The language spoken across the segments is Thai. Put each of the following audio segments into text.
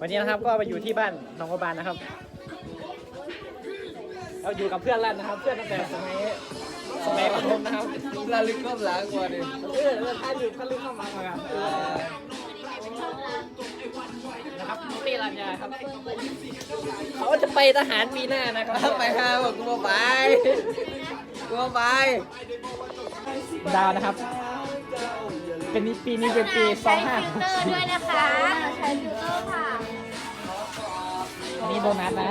วันนี้นะครับก็มาอยู่ที่บ้านหนองกระบานนะครับ เราอยู่กับเพื่อนแล้วนะครับ เพื่อนตั้งแต่สมัยสมัยประถมนะครับระลึกก็หลังกว่าดิเออเราทายอยู่เขาลึกเข้ามาครับเออนะครับปีรัญญาครับ เขาจะไปทหารปีหน้านะครับไปห้าบอกกูมาไปกูมาไปดาวนะครับ เป็นปีนี้เป็นปีสองห้าฟิลเตอร์ด้วยนะคะใช้ฟิลเตอร์ค่ะอั มีโดนัทนะ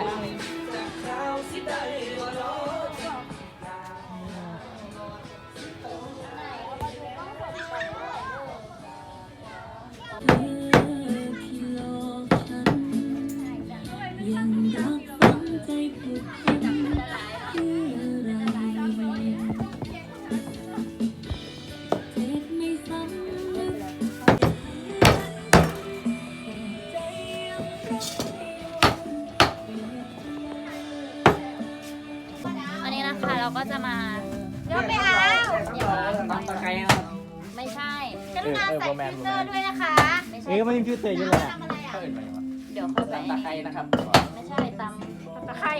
เอใช่อมันมีฟิวเตอร์อยู่เลยอะทำอะไรอะ เดี๋ยวเข้าไปตะไคร้นะครับไม่ใช่ตำตะไคร้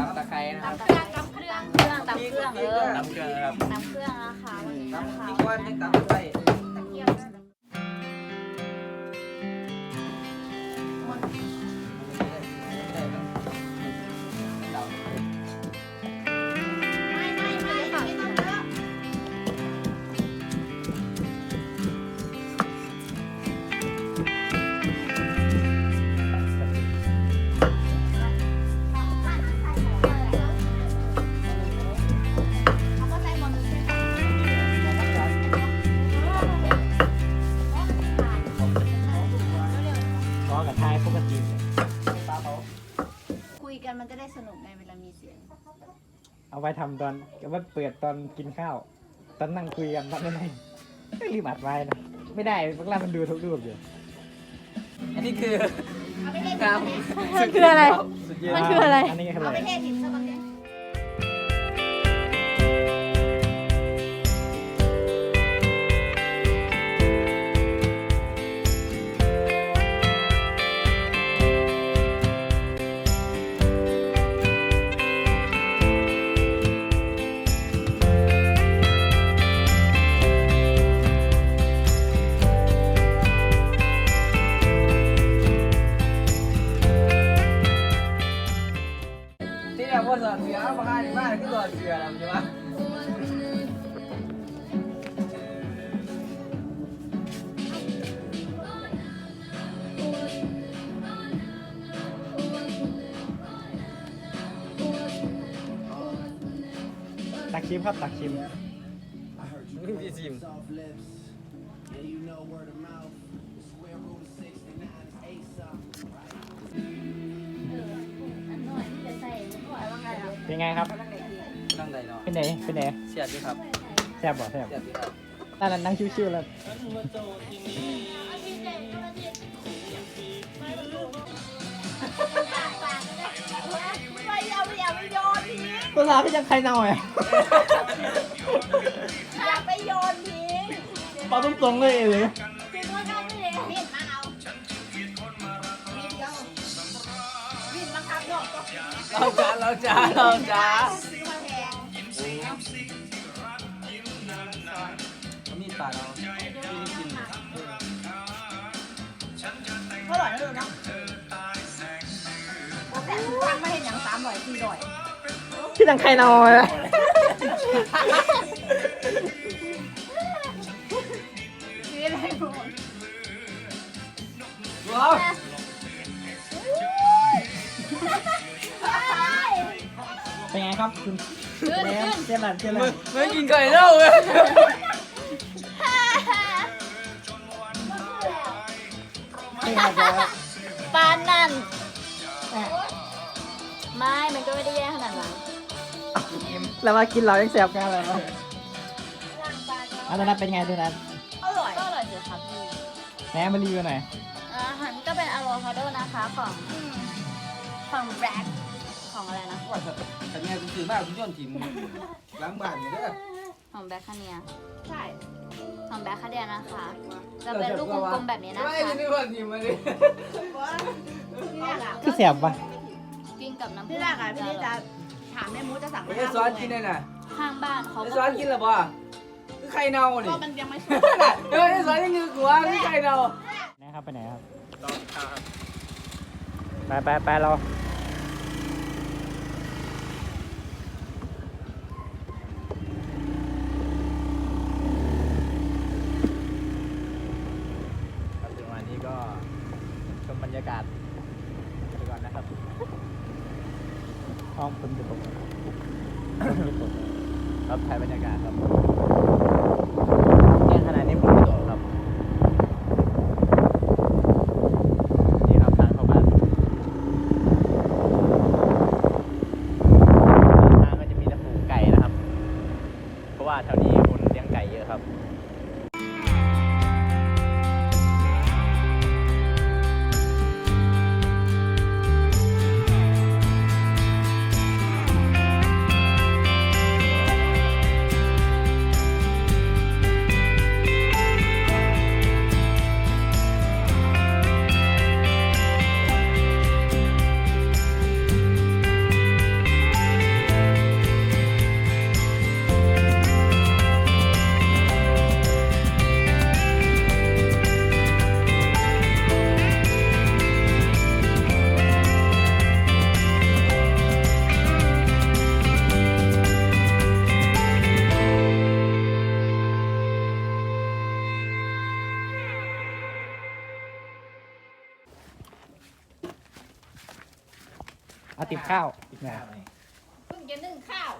ตำตะไคร้นะครับตำเครื่องตำเครื่องเครื่องตำเครื่องเออตำเกลือนะครับตำเครื่องนะคะวันนี้นะคะที่ก้อนยังตำไคร้ ตะเกียบำตอนเอาไว้เปิดตอนกินข้าว ตอนนั่งคุยกันตอนนั้นไงไม่รีบอัดไว้นะ ไม่ได้พวกเรามันดูทุกรูปอยู่ อันนี้คือ เอาไปเทครับ มันคืออะไร สุดยอดมันคืออะไร อันนี้คือเอาอะไร ไปเทถิ่น ตักชิมครับตักชิมนี่พี่ซิมเป็นไงครับนั่งใดเนาะเป็นไหนเป็นไหนเสียดด้วยครับแซ่บบ่แซ่บเสียดด้วยครับนั่นนะนั่งชิวๆแล้ว ตัวลาพี่ยังใครหน่อยอย่าไปโยนทิ้งปาตรงๆเลยเลยทิ้งไว้ข้างนี้เลยบินมาเอาบินเดียวบินมาครับโยกก็เราจ้าเราจ้าเราจ้าซื้อมาแพงมีดปาดเราไม่ได้กินเท่าไหร่แล้วเนาะแต่ฟังไม่เห็นอย่างสามร้อยสี่ร้อย พี่ยังใครหน่อยซื้ออะไรหมดว้าวเป็นไงครับคุณแล้วเจ้าหลันเจ้าหลันไม่กินไก่เน่าเลยเป็นไงครับปานนั่น ไม่ มันก็ไม่ได้แย่ขนาดนั้น แล้วมากินเรายังแซ่บกันเลยมั้ยอันนั้นเป็นไงตัวนั้นอร่อยก็อร่อยสิครับพี่แหนมารีวิวหน่อยอาหารก็เป็นอะโวคาโดนะคะของของแบล็คของอะไรนะแต่เนี่ยกูซื้อมากูย้อนถิ่มล้างบ้านอยู่เด้อของของแบคคาเนียใช่ของแบคคาเนียนะคะ จะเป็นลูกกลมๆแบบนี้นะไม่คะได้ว่าทีมมาดิที่แรกอะคือเสียบปะกินกับน้ำผึ้ที่งแรกอะพี่นี่จะ ถามแม่มูจะสั่งไม่ได้ซ้อนกินได้น่ะข้างบ้านเขาได้ก็ซ้อนกินหรอป่ะคือใครเน่าก็นี่มันยังไม่สุกเออได้ซ้อนยังคือกลัวคือใครเน่านะครับไปไหนครับไปไปไปเราครับถึงวันนี้ก็ชมบรรยากาศ ถ่ายบรรยากาศครับ ข้าวอีกหน่อยเพิ่งจะนึ่งข้าว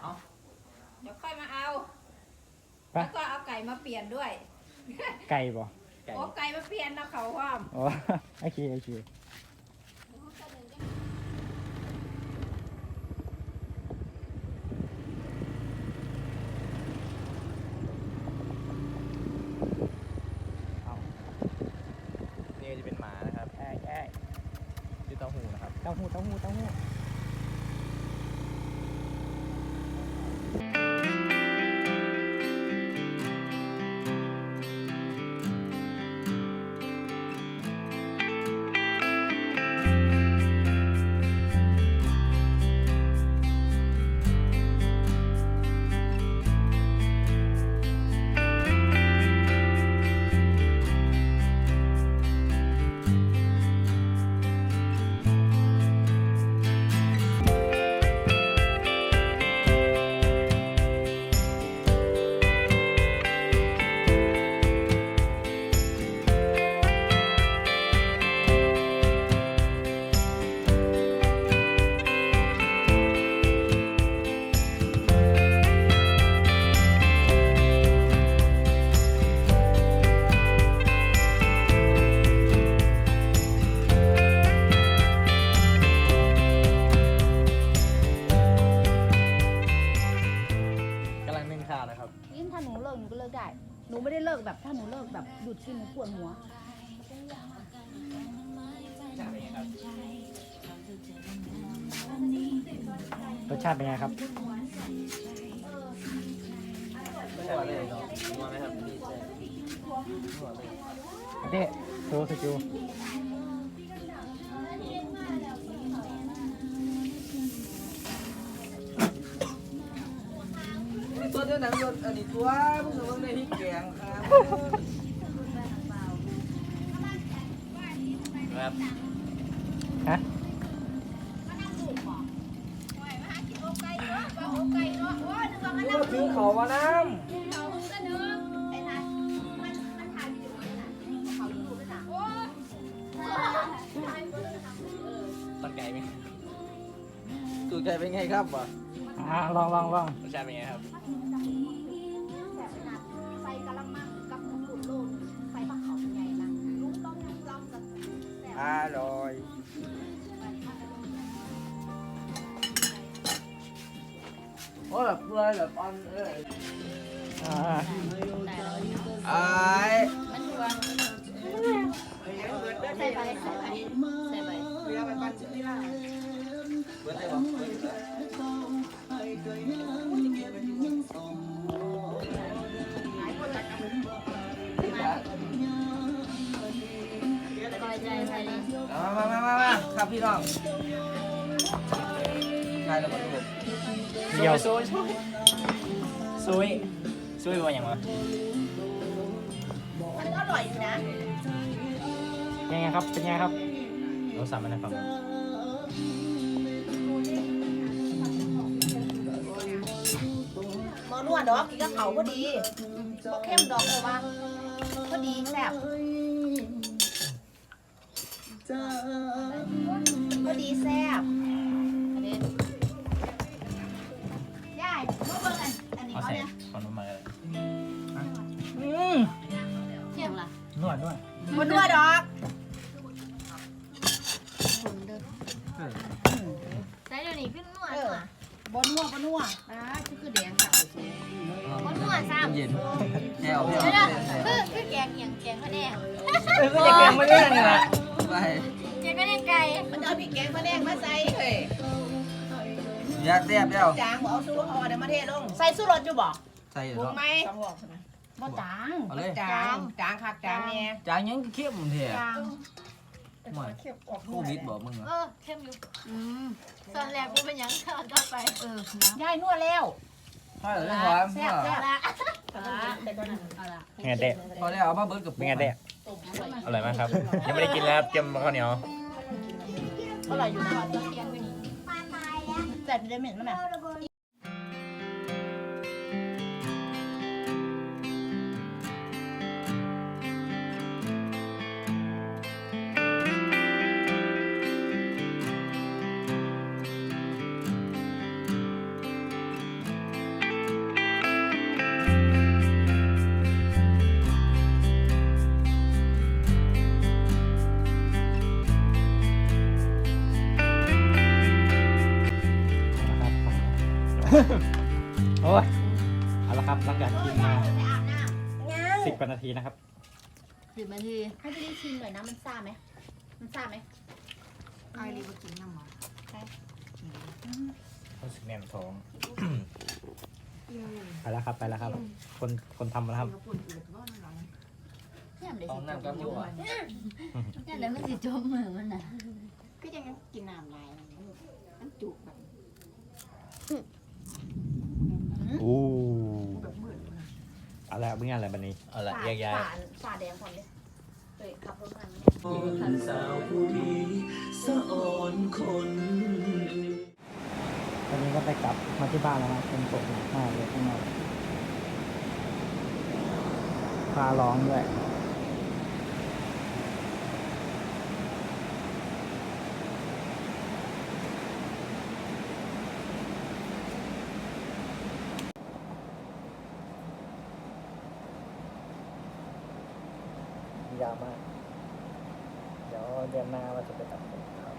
เดี๋ยวค่อยมาเอา ไป แล้วก็เอาไก่มาเปลี่ยนด้วย ไก่บ่โอ้ไก่มาเปลี่ยนแล้วเขาว่าอ๋อโอเคโอเค เลิกแบบถ้าหนูเลิกแบบหยุดกินหนูปวดหัว รสชาติเป็นไงครับหัวเลยเนาะหัวไหมครับดีใจหัวเลยเต้โชว์สกิล อันนี้ตัวพวกหนูในพริกแกงครับครับฮะก็ถือเขามาน้ำต้นไก่ไหมำตูใจเป็นไงครับวะอ่าลองลองลองรสชาติเป็นไงครับ แซ่บอร่อยโอ้แบบ ใจใส่เลยเอามามามามาครับพี่น้องได้แล้วมาดูเดียวซุยซุยซุยซุยว่าอย่างวะมันก็อร่อยอยู่นะยังไงครับ เป็นไงครับเราสามมันให้ฟังมอนวดดอกกินกับเขาพอดีบ่เข้มดอกเลยว่าพอดีแซ่บ พอดีแซ่บอันนี้ยายมาเบิ่งอันอันนี้เอาเขาใส่เนี่ยขอนมมาเลยเที่ยงละนวดนวดมานวดดอกคุณเด้อใส่เดี๋ยวนี้ขึ้นนวดเออมาบนนัวบนนัวอ่าคือคือแดงค่ะบนนวดซ้ำเย็นแก้วเดี๋แก้ยววนะคือคือแกงเหียงแกงพะแนงเออก็จะเก่งมาเรื่องนี่แหละ ไปแกงพะแนงไก่มันเอาพริกแกงมาแดงมาใส่เฮ้ยยาแซ่บแล้วจางบ่เอาสู้รสเอาเดี๋ยวมาเทลงใส่สู้รสอยู่บ่ใส่ปรุงเนาะไหมบ่จางเอาเลยจางจางคักจางแน่จางยังเข้มเท่จางหมดโควิดบอกมึงเหรเอออเข้มอยู่อืมตอนแรกกูเป็นหยังตอนต่อไปเออนะยายนวดแล้วใช่เลยความแซ่บแซ่บละไงเด็กพอแล้วเอามาเบิร์ดกับเป็นไงเด็ก อร่อยมากครับ ยังไม่ได้กินแล้วครับเจียมข้าวเหนียวอร่อยอยู่นะตอนเที่ยงไปนี่แต่ไม่ได้เหม็นมั้ยแม่ โอ้ยเอาละครับหลังจากกินมาไปอาบน้ำสิบกว่านาทีนะครับสิบนาทีให้พี่ได้ชิมหน่อยนะมันซ่าไหมมันซ่าไหมไอ้รีบกินน้ำหมอรู้สึกแน่นท้องไปแล้วครับไปแล้วครับ คนคนทำมาแล้วครับเที่ยงเดี๋ยวต้อสิงนั่งกับหัวเที่ยงเดี๋ยวมันสิจมมือมันน่ะก็ยังกินน้ำลายน้ำจุกแบบ อู้ เอาละเมื่ออะไรบันนี้เอาละแยกย้ายฝาฝาแดงพร้อมเลยเฮ้ยขับรถมันสาวผู้ดีสะอ่อนคน ตอนนี้ก็ไปกลับมาที่บ้านแล้วนะเป็นตกหนักมากเลยข้างนอกฟ้าร้องด้วย ยาวมาก เดี๋ยวเดือนหน้าว่าจะไปตัดผมครับ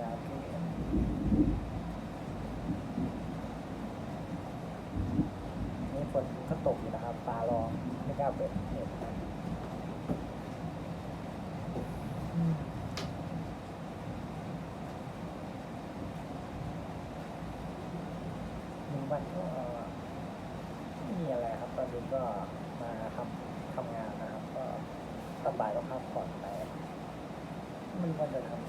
ยาวที่นี่ฝนก็ตกอยู่นะครับฟ้าร้องไม่กล้าเปิดเน็ตนะหนึ่งวันก็ไม่มีอะไรครับตอนนี้ก็มาทำทำงาน น